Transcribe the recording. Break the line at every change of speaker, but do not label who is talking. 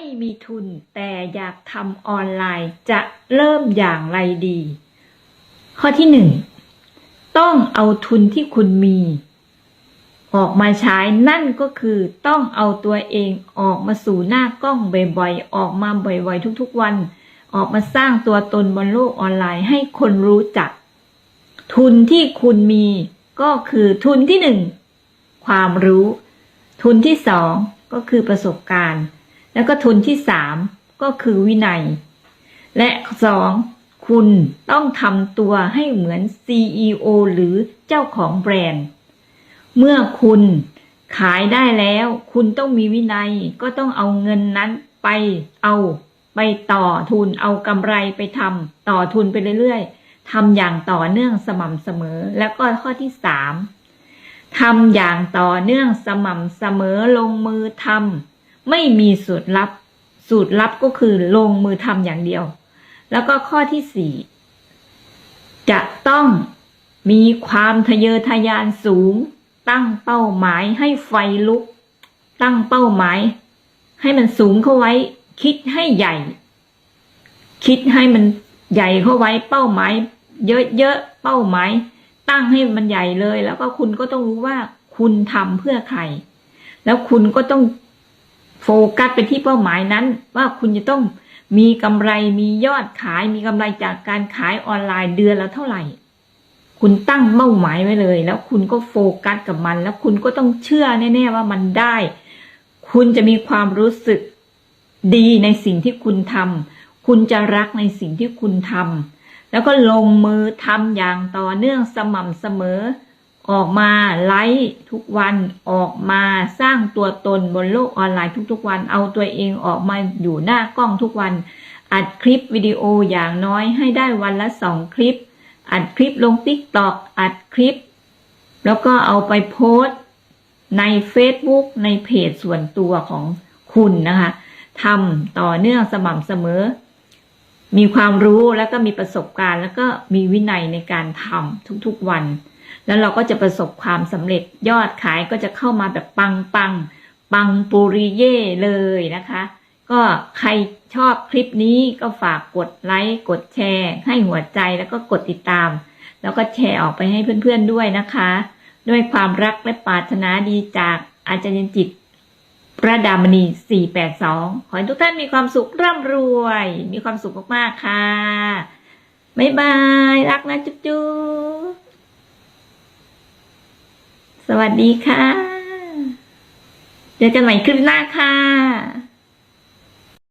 ไม่มีทุนแต่อยากทำออนไลน์จะเริ่มอย่างไรดี ข้อที่หนึ่งต้องเอาทุนที่คุณมี ออกมาใช้นั่นก็คือต้องเอาตัวเองออกมาสู่หน้ากล้องบ่อยๆ ออกมาบ่อยๆ ทุกๆวัน ออกมาสร้างตัวตนบนโลกออนไลน์ให้คนรู้จัก ทุนที่คุณมีก็คือทุนที่หนึ่งความรู้ ทุนที่สองก็คือประสบการณ์ แล้วก็ทุนที่สามก็คือวินัย และสองคุณต้องทำตัวให้เหมือน CEO หรือเจ้าของแบรนด์ เมื่อคุณขายได้แล้ว คุณต้องมีวินัยก็ต้องเอาเงินนั้นไปเอาไปต่อทุนเอากำไรไปทำต่อทุนไปเรื่อยๆทำอย่างต่อเนื่องสม่ำเสมอ แล้วก็ข้อที่สามทำอย่างต่อเนื่องสม่ำเสมอลงมือทำ ไม่มีสูตรลับ สูตรลับก็คือลงมือทำอย่างเดียว แล้วก็ข้อที่สี่จะต้องมีความทะเยอทะยานสูง ตั้งเป้าหมายให้ไฟลุก ตั้งเป้าหมาย ให้มันสูงเข้าไว้ คิดให้ใหญ่ คิดให้มันใหญ่เข้าไว้ เป้าหมาย เยอะๆเป้าหมาย ตั้งให้มันใหญ่เลย แล้วก็คุณก็ต้องรู้ว่าคุณทำเพื่อใคร แล้วคุณก็ต้อง โฟกัสไปที่เป้าหมายนั้น ว่าคุณจะต้องมีกำไรมียอดขาย มีกำไรจากการขายออนไลน์เดือนละเท่าไหร่ คุณตั้งเป้าหมายไว้เลย แล้วคุณก็โฟกัสกับมัน แล้วคุณก็ต้องเชื่อแน่ๆว่ามันได้ คุณจะมีความรู้สึกดีในสิ่งที่คุณทำคุณจะรักในสิ่งที่คุณทำแล้วก็ลงมือทำอย่างต่อเนื่องสม่ำเสมอ ออกมาไลฟ์ทุกวันออกมาสร้างตัวตนบนโลกออนไลน์ทุกๆวัน เอาตัวเองออกมาอยู่หน้ากล้องทุกวัน อัดคลิปวิดีโออย่างน้อยให้ได้วันละสองคลิป อัดคลิปลง t ิ k t o k อัดคลิป แล้วก็เอาไปโพสต์ใน Facebook ในเพจส่วนตัวของคุณนะคะทำต่อเนื่องสม่ำเสมอ มีความรู้แล้วก็มีประสบการณ์ แล้วก็มีวินัยในการทำทุกๆวัน แล้วเราก็จะประสบความสำเร็จยอดขายก็จะเข้ามาแบบปังปังปังปุริเย่เลยนะคะ ก็ใครชอบคลิปนี้ก็ฝากกดไลค์กดแชร์ ให้หัวใจแล้วก็กดติดตาม แล้วก็แชร์ออกไปให้เพื่อนๆด้วยนะคะ ด้วยความรักและปรารถนาดีจากอาจารย์จิตประดามณี 482 ขอให้ทุกท่านมีความสุขร่ำรวย มีความสุขมาก ๆ ค่ะ บ๊ายบาย รักนะ จุ๊บจุ๊บ สวัสดีค่ะ เจอกันใหม่คลิปหน้าค่ะ